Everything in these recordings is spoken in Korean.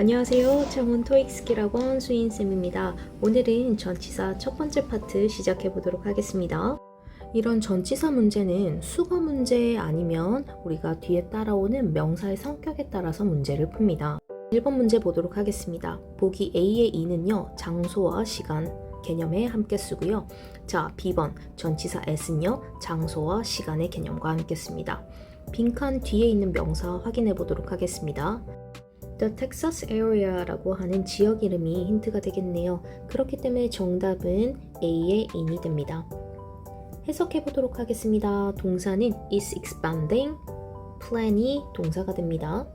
안녕하세요. 창원 토익스키학원 수인쌤입니다. 오늘은 전치사 첫 번째 파트 시작해 보도록 하겠습니다. 이런 전치사 문제는 수거 문제 아니면 우리가 뒤에 따라오는 명사의 성격에 따라서 문제를 풉니다. 1번 문제 보도록 하겠습니다. 보기 A의 E는요, 장소와 시간 개념에 함께 쓰고요. 자, B번 전치사 S는요, 장소와 시간의 개념과 함께 씁니다. 빈칸 뒤에 있는 명사 확인해 보도록 하겠습니다. The Texas Area라고 하는 지역 이름이 힌트가 되겠네요. 그렇기 때문에 정답은 A의 in이 됩니다. 해석해 보도록 하겠습니다. 동사는 is expanding, plan이 동사가 됩니다.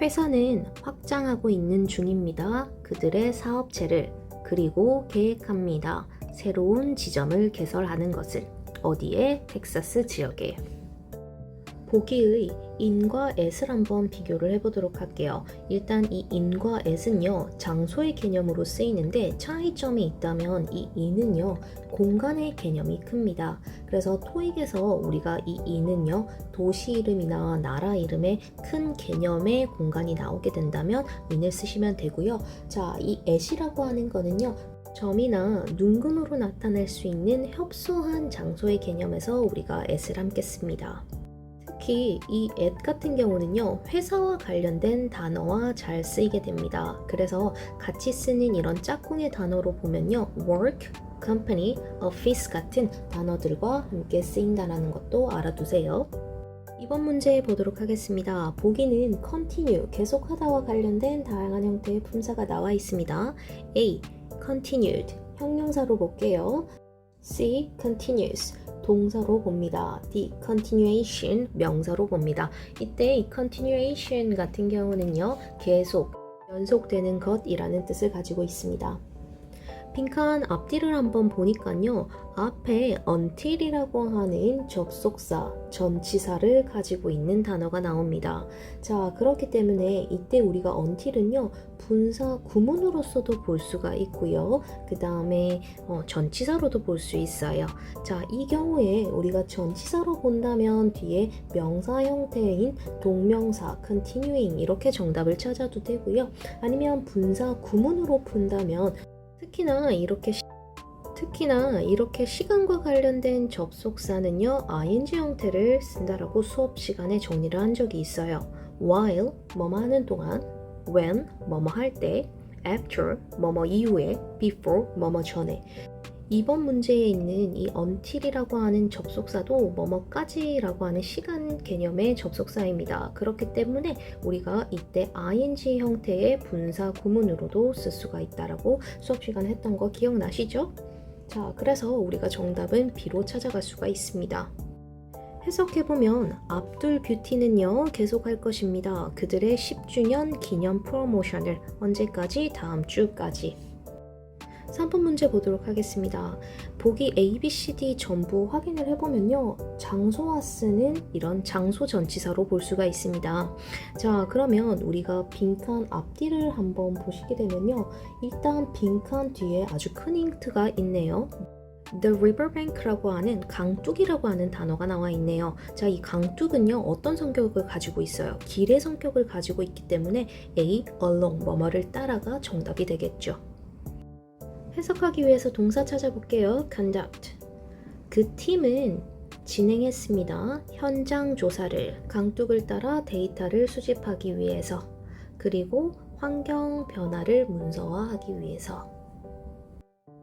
회사는 확장하고 있는 중입니다. 그들의 사업체를 그리고 계획합니다. 새로운 지점을 개설하는 것을 어디에 텍사스 지역에 보기의 in과 at을 한번 비교를 해보도록 할게요. 일단 이 in과 at은요 장소의 개념으로 쓰이는데 차이점이 있다면 이 in은요 공간의 개념이 큽니다. 그래서 토익에서 우리가 이 in은요 도시 이름이나 나라 이름의 큰 개념의 공간이 나오게 된다면 in을 쓰시면 되고요. 자, 이 at이라고 하는 거는요 점이나 눈금으로 나타낼 수 있는 협소한 장소의 개념에서 우리가 at을 함께 씁니다. 특히 이 at 같은 경우는요 회사와 관련된 단어와 잘 쓰이게 됩니다. 그래서 같이 쓰는 이런 짝꿍의 단어로 보면요 work, company, office 같은 단어들과 함께 쓰인다는 것도 알아두세요. 이번 문제 보도록 하겠습니다. 보기는 continue, 계속하다와 관련된 다양한 형태의 품사가 나와 있습니다. A. continued, 형용사로 볼게요. C. continuous, 동사로 봅니다. D. continuation, 명사로 봅니다. 이때 이 continuation 같은 경우는요, 계속, 연속되는 것이라는 뜻을 가지고 있습니다. 빈칸 앞뒤를 한번 보니까요, 앞에 until이라고 하는 접속사, 전치사를 가지고 있는 단어가 나옵니다. 자, 그렇기 때문에 이때 우리가 until은요, 분사 구문으로서도 볼 수가 있고요. 그 다음에 어, 전치사로도 볼 수 있어요. 자, 이 경우에 우리가 전치사로 본다면 뒤에 명사 형태인 동명사, continuing 이렇게 정답을 찾아도 되고요. 아니면 분사 구문으로 푼다면 특히나 이렇게 시, 특히나 이렇게 시간과 관련된 접속사는요 ing 형태를 쓴다라고 수업 시간에 정리를 한 적이 있어요. while 뭐뭐 하는 동안, when 뭐뭐 할 때, after 뭐뭐 이후에, before 뭐뭐 전에. 이번 문제에 있는 이 until이라고 하는 접속사도 뭐뭐까지라고 하는 시간 개념의 접속사입니다. 그렇기 때문에 우리가 이때 ing 형태의 분사 구문으로도 쓸 수가 있다라고 수업 시간에 했던 거 기억나시죠? 자, 그래서 우리가 정답은 B로 찾아갈 수가 있습니다. 해석해보면 압둘 뷰티는요 계속할 것입니다. 그들의 10주년 기념 프로모션을 언제까지? 다음 주까지. 3번 문제 보도록 하겠습니다. 보기 A, B, C, D 전부 확인을 해보면요. 장소와 쓰는 이런 장소 전치사로 볼 수가 있습니다. 자, 그러면 우리가 빈칸 앞뒤를 한번 보시게 되면요. 일단 빈칸 뒤에 아주 큰 힌트가 있네요. The riverbank라고 하는 강둑이라고 하는 단어가 나와 있네요. 자, 이 강둑은요, 어떤 성격을 가지고 있어요? 길의 성격을 가지고 있기 때문에 A, along, 뭐뭐를 따라가 정답이 되겠죠. 해석하기 위해서 동사 찾아볼게요. conduct. 그 팀은 진행했습니다. 현장 조사를 강둑을 따라 데이터를 수집하기 위해서 그리고 환경 변화를 문서화하기 위해서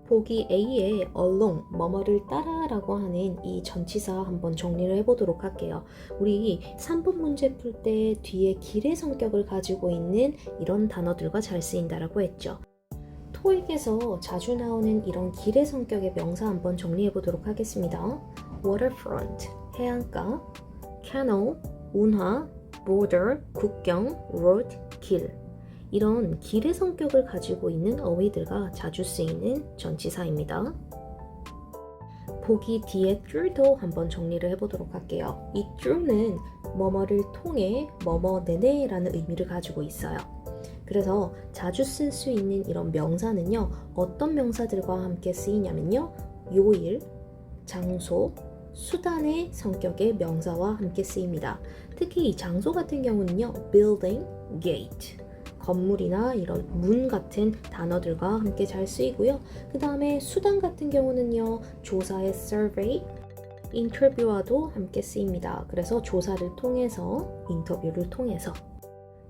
보기 A의 along, 뭐뭐를 따라라고 하는 이 전치사 한번 정리를 해보도록 할게요. 우리 3번 문제 풀 때 뒤에 길의 성격을 가지고 있는 이런 단어들과 잘 쓰인다라고 했죠. 토익에서 자주 나오는 이런 길의 성격의 명사 한번 정리해 보도록 하겠습니다. waterfront, 해안가, canal, 운하, border, 국경, road, 길. 이런 길의 성격을 가지고 있는 어휘들과 자주 쓰이는 전치사입니다. 보기 뒤에 through도 한번 정리를 해보도록 할게요. 이 through는 뭐뭐를 통해 뭐뭐 내내라는 의미를 가지고 있어요. 그래서 자주 쓸 수 있는 이런 명사는요, 어떤 명사들과 함께 쓰이냐면요, 요일, 장소, 수단의 성격의 명사와 함께 쓰입니다. 특히 이 장소 같은 경우는요, building, gate. 건물이나 이런 문 같은 단어들과 함께 잘 쓰이고요. 그 다음에 수단 같은 경우는요, 조사의 survey, 인터뷰와도 함께 쓰입니다. 그래서 조사를 통해서, 인터뷰를 통해서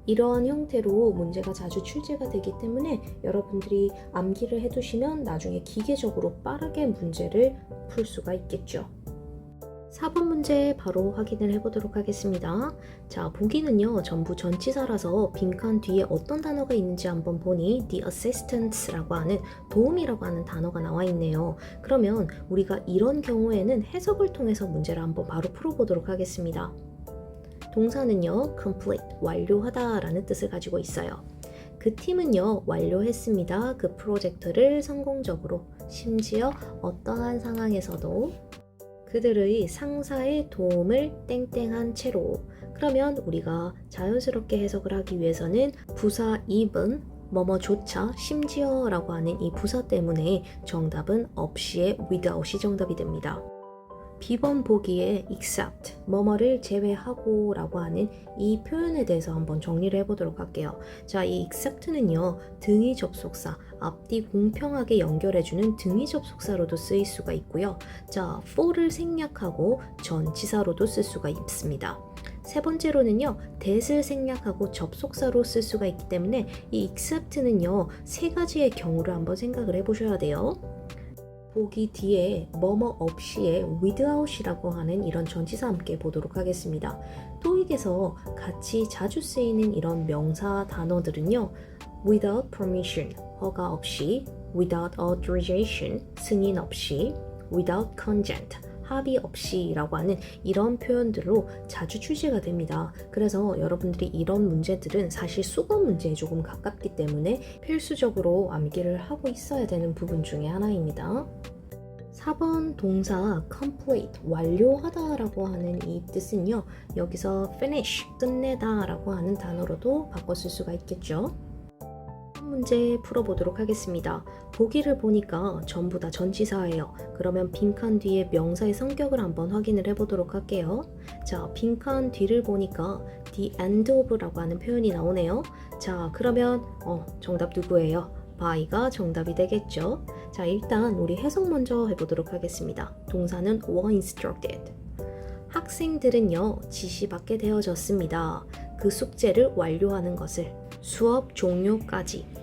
이러한 형태로 문제가 자주 출제가 되기 때문에 여러분들이 암기를 해두시면 나중에 기계적으로 빠르게 문제를 풀 수가 있겠죠. 4번 문제 바로 확인을 해보도록 하겠습니다. 자, 보기는요, 전부 전치사라서 빈칸 뒤에 어떤 단어가 있는지 한번 보니 the assistants라고 하는 도움이라고 하는 단어가 나와 있네요. 그러면 우리가 이런 경우에는 해석을 통해서 문제를 한번 바로 풀어보도록 하겠습니다. 동사는요, complete, 완료하다라는 뜻을 가지고 있어요. 그 팀은요, 완료했습니다. 그 프로젝트를 성공적으로, 심지어 어떠한 상황에서도 그들의 상사의 도움을 땡땡한 채로. 그러면 우리가 자연스럽게 해석을 하기 위해서는 부사 even, 뭐뭐조차, 심지어라고 하는 이 부사 때문에 정답은 없이의 without이 정답이 됩니다. 비번 보기에 except 뭐뭐를 제외하고 라고 하는 이 표현에 대해서 한번 정리를 해보도록 할게요. 자, 이 except는요, 등위 접속사, 앞뒤 공평하게 연결해주는 등위 접속사로도 쓰일 수가 있고요. 자, for를 생략하고 전치사로도 쓸 수가 있습니다. 세 번째로는요, that을 생략하고 접속사로 쓸 수가 있기 때문에 이 except는요, 세 가지의 경우를 한번 생각을 해보셔야 돼요. 보기 뒤에 뭐뭐 없이의 without이라고 하는 이런 전치사 함께 보도록 하겠습니다. 토익에서 같이 자주 쓰이는 이런 명사 단어들은요. without permission, 허가 없이, without authorization, 승인 없이, without consent, 합의 없이라고 하는 이런 표현들로 자주 출제가 됩니다. 그래서 여러분들이 이런 문제들은 사실 수거 문제에 조금 가깝기 때문에 필수적으로 암기를 하고 있어야 되는 부분 중에 하나입니다. 4번 동사 complete 완료하다라고 하는 이 뜻은요. 여기서 finish 끝내다라고 하는 단어로도 쓸 수가 있겠죠. 문제 풀어보도록 하겠습니다. 보기를 보니까 전부 다 전치사예요. 그러면 빈칸 뒤에 명사의 성격을 한번 확인을 해보도록 할게요. 자, 빈칸 뒤를 보니까 the end of라고 하는 표현이 나오네요. 자, 그러면 어, 정답 누구예요? by가 정답이 되겠죠. 자, 일단 우리 해석 먼저 해보도록 하겠습니다. 동사는 were instructed. 학생들은요, 지시받게 되어졌습니다. 그 숙제를 완료하는 것을 수업 종료까지.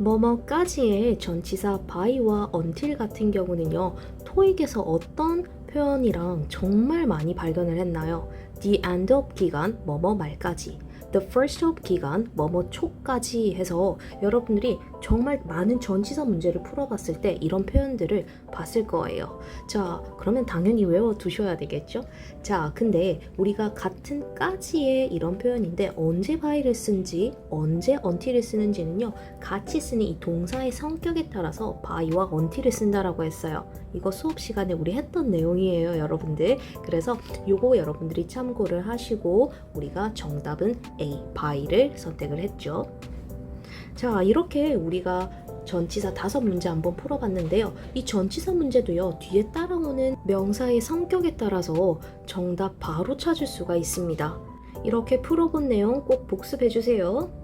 뭐뭐까지의 전치사 by와 until 같은 경우는요, 토익에서 어떤 표현이랑 정말 많이 발견을 했나요? the end of 기간, 뭐뭐 말까지. The first of 기간, 뭐뭐 초까지 해서 여러분들이 정말 많은 전치사 문제를 풀어봤을 때 이런 표현들을 봤을 거예요. 자, 그러면 당연히 외워두셔야 되겠죠? 자, 근데 우리가 같은 까지의 이런 표현인데 언제 by를 쓴지, 언제 until을 쓰는지는요, 같이 쓰는 이 동사의 성격에 따라서 by와 until을 쓴다라고 했어요. 이거 수업 시간에 우리 했던 내용이에요, 여러분들. 그래서 요거 여러분들이 참고를 하시고 우리가 정답은 A, by를 선택을 했죠. 자, 이렇게 우리가 전치사 다섯 문제 한번 풀어봤는데요. 이 전치사 문제도요, 뒤에 따라오는 명사의 성격에 따라서 정답 바로 찾을 수가 있습니다. 이렇게 풀어본 내용 꼭 복습해주세요.